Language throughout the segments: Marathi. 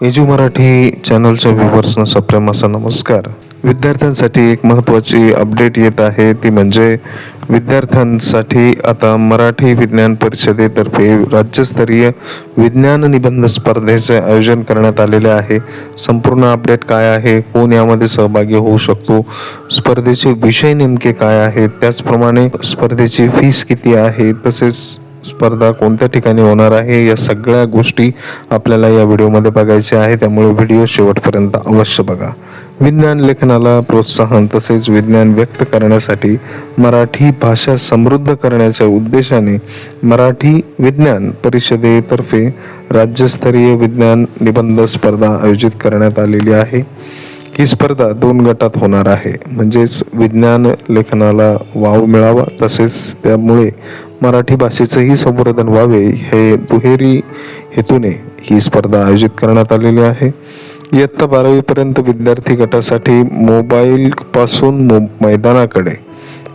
एजू मराठी चॅनलच्या व्ह्युअर्सना सप्रेम नमस्कार. विद्यार्थ्यांसाठी एक महत्त्वाची अपडेट येत आहे ती म्हणजे विद्यार्थ्यांसाठी आता मराठी विज्ञान परिषदेतर्फे राज्यस्तरीय विज्ञान निबंध स्पर्धेचे आयोजन करण्यात आलेले आहे. संपूर्ण अपडेट काय आहे कोण यामध्ये सहभागी होऊ शकतो स्पर्धेचे विषय नेमके काय आहेत त्याचप्रमाणे स्पर्धेची फीस किती आहे तसेच स्पर्धा कोणत्या ठिकाणी होणार आहे या सगळ्या गोष्टी आपल्याला या व्हिडिओमध्ये बघायच्या आहे त्यामुळे व्हिडिओ शेवटपर्यंत अवश्य बघा. विज्ञान लेखनाला प्रोत्साहन तसेच विज्ञान व्यक्त करण्यासाठी मराठी भाषा समृद्ध करण्याच्या उद्देशाने मराठी विज्ञान परिषदेतर्फे राज्यस्तरीय विज्ञान निबंध स्पर्धा आयोजित करण्यात आलेली आहे. ही स्पर्धा दोन गटात होणार आहे. म्हणजेच विज्ञान लेखनाला वाव मिळावा तसेच त्यामुळे मराठी भाषेचंही संवर्धन व्हावे हे दुहेरी हेतूने ही स्पर्धा आयोजित करण्यात आलेली आहे. इयत्ता बारावीपर्यंत विद्यार्थी गटासाठी मोबाईलपासून मो मैदानाकडे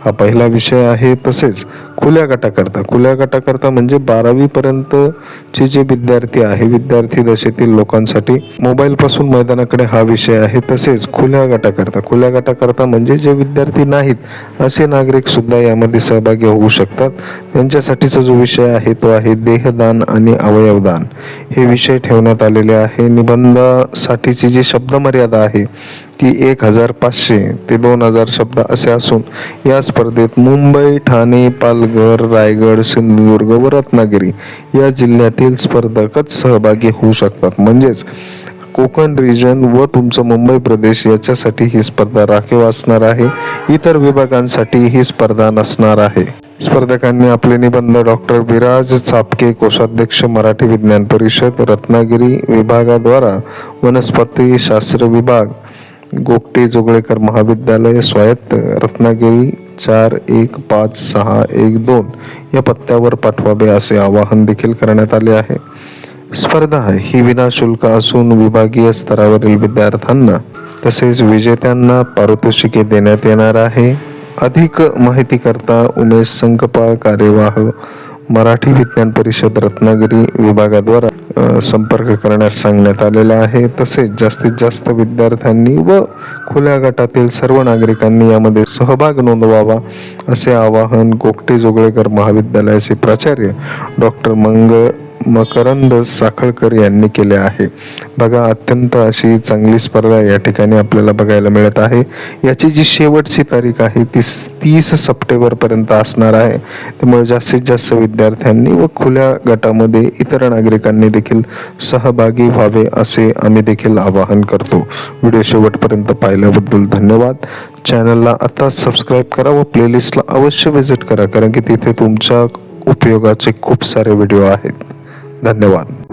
हा पहिला विषय आहे. तसेच खुल्या गटाकरता. खुल्या गटाकरता म्हणजे बारावी पर्यंतचे जे विद्यार्थी आहे विद्यार्थी दशेतील लोकांसाठी मोबाईल पासून मैदानाकडे हा विषय आहे. तसेच खुल्या गटाकरता. खुल्या गटाकरता म्हणजे जे विद्यार्थी नाहीत असे नागरिक सुद्धा यामध्ये सहभागी होऊ शकतात. त्यांच्यासाठीचा जो विषय आहे तो आहे देहदान आणि अवयवदान. हे विषय ठेवण्यात आलेले आहे. निबंधासाठीची जी शब्दमर्यादा आहे ती एक हजार पाचशे ते दोन हजार शब्द असे असून या स्पर्धेत मुंबई ठाणे पाल पालघर रायगड सिंधुदुर्ग व रत्नागिरी या जिल्ह्यातील स्पर्धकच सहभागी होऊ शकतात. म्हणजेच कोकण रिजन व तुमचं मुंबई प्रदेश याच्यासाठी ही स्पर्धा राखीव असणार आहे. इतर विभागांसाठी ही स्पर्धा नसणार आहे. स्पर्धकांनी आपले निबंध डॉक्टर विराज चापके कोषाध्यक्ष मराठी विज्ञान परिषद रत्नागिरी विभागाद्वारा वनस्पती शास्त्र विभाग गोपटे जोगळेकर महाविद्यालय स्वायत्त रत्नागिरी चार एक पाच सहा एक दोन या पत्त्यावर पाठवावे असे आवाहन देखील करण्यात आले आहे. स्पर्धा ही विनाशुल्क असून विभागीय स्तरावरील विद्यार्थ्यांना तसेच विजेत्यांना पारितोषिके देण्यात येणार आहे. अधिक माहिती करता उमेश संकपाळ कार्यवाह मराठी विज्ञान परिषद रत्नागिरी विभागाद्वारा संपर्क करण्यास सांगण्यात आलेला आहे. तसेच जास्तीत जास्त विद्यार्थ्यांनी व खुल्या गटातील सर्व नागरिकांनी यामध्ये सहभाग नोंदवावा असे आवाहन गोगटे जोगळेकर महाविद्यालयाचे प्राचार्य डॉक्टर मंग मकरंद साखळकर यांनी केले आहे. बघा अत्यंत अशी चांगली स्पर्धा या ठिकाणी आपल्याला बघायला मिळत आहे. याची जी शेवटची तारीख आहे ती तीस सप्टेंबरपर्यंत असणार आहे. त्यामुळे जास्तीत जास्त विद्यार्थ्यांनी व खुल्या गटामध्ये इतर नागरिकांनी देखील सहभागी व्हावे असे आम्ही देखील आवाहन करतो. व्हिडिओ शेवटपर्यंत पाहिल्याबद्दल धन्यवाद. चॅनलला आता सबस्क्राईब करा व प्लेलिस्टला अवश्य व्हिजिट करा कारण की तिथे तुमच्या उपयोगाचे खूप सारे व्हिडिओ आहेत. धन्यवाद.